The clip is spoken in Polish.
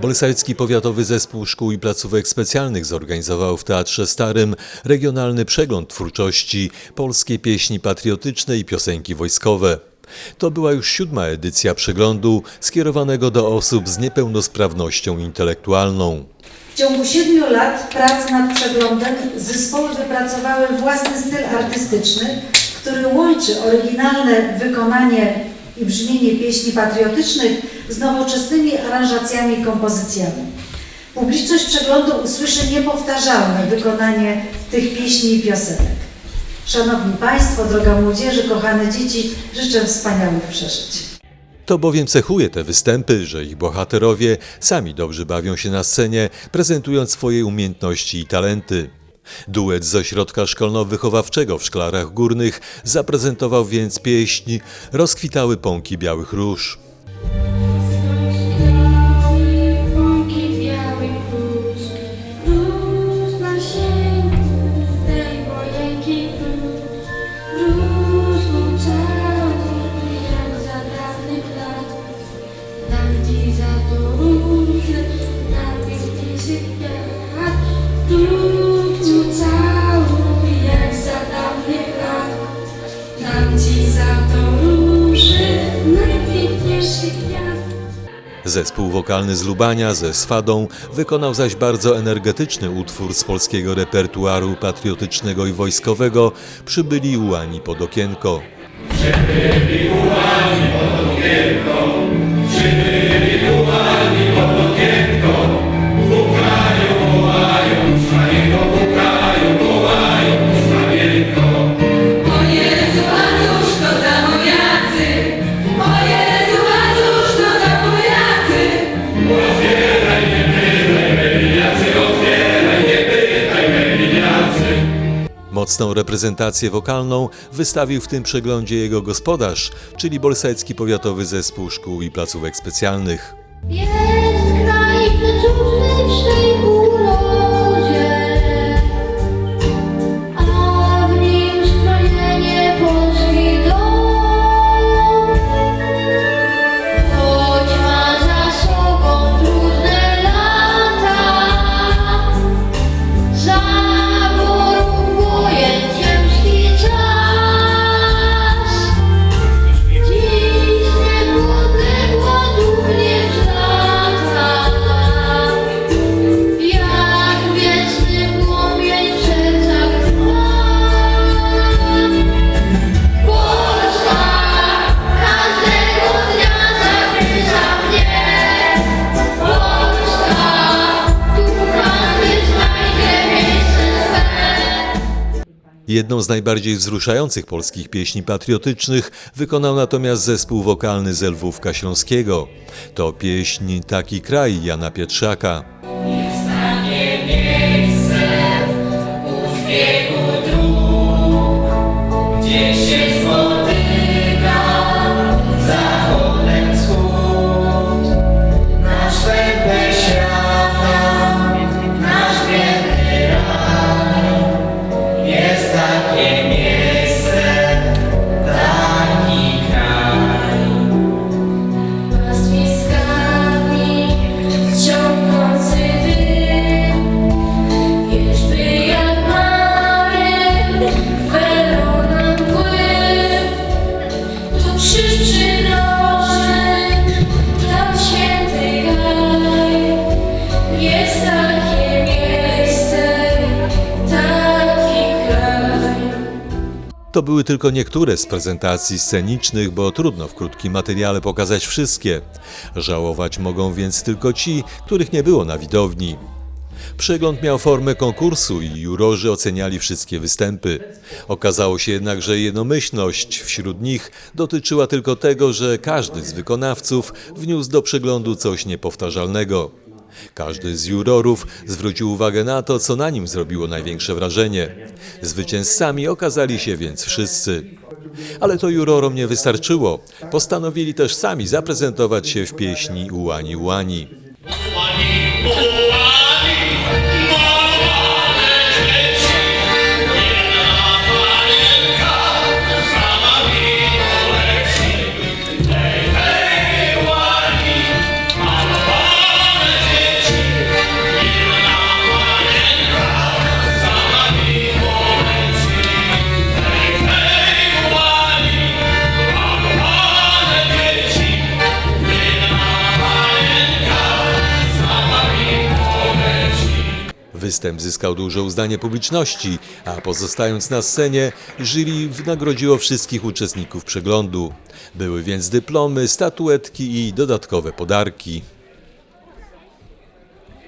Bolesławski Powiatowy Zespół Szkół i Placówek Specjalnych zorganizował w Teatrze Starym regionalny przegląd twórczości polskiej pieśni patriotycznej i piosenki wojskowe. To była już siódma edycja przeglądu skierowanego do osób z niepełnosprawnością intelektualną. W ciągu siedmiu lat prac nad przeglądem zespoły wypracowały własny styl artystyczny, który łączy oryginalne wykonanie i brzmienie pieśni patriotycznych z nowoczesnymi aranżacjami i kompozycjami. Publiczność przeglądu usłyszy niepowtarzalne wykonanie tych pieśni i piosenek. Szanowni Państwo, droga młodzieży, kochane dzieci, życzę wspaniałych przeżyć. To bowiem cechuje te występy, że ich bohaterowie sami dobrze bawią się na scenie, prezentując swoje umiejętności i talenty. Duet z ośrodka szkolno-wychowawczego w Szklarach Górnych zaprezentował więc pieśń Rozkwitały pąki białych róż. Zespół wokalny z Lubania ze Swadą wykonał zaś bardzo energetyczny utwór z polskiego repertuaru patriotycznego i wojskowego Przybyli ułani pod okienko. O Mocną reprezentację wokalną wystawił w tym przeglądzie jego gospodarz, czyli Bolsecki Powiatowy Zespół Szkół i Placówek Specjalnych. Jest kraj Jedną z najbardziej wzruszających polskich pieśni patriotycznych wykonał natomiast zespół wokalny z Lwówka Śląskiego. To pieśń Taki kraj Jana Pietrzaka. To były tylko niektóre z prezentacji scenicznych, bo trudno w krótkim materiale pokazać wszystkie. Żałować mogą więc tylko ci, których nie było na widowni. Przegląd miał formę konkursu i jurorzy oceniali wszystkie występy. Okazało się jednak, że jednomyślność wśród nich dotyczyła tylko tego, że każdy z wykonawców wniósł do przeglądu coś niepowtarzalnego. Każdy z jurorów zwrócił uwagę na to, co na nim zrobiło największe wrażenie. Zwycięzcami okazali się więc wszyscy. Ale to jurorom nie wystarczyło. Postanowili też sami zaprezentować się w pieśni Ułani Ułani. Występ zyskał duże uznanie publiczności, a pozostając na scenie, jury wynagrodziło wszystkich uczestników przeglądu. Były więc dyplomy, statuetki i dodatkowe podarki.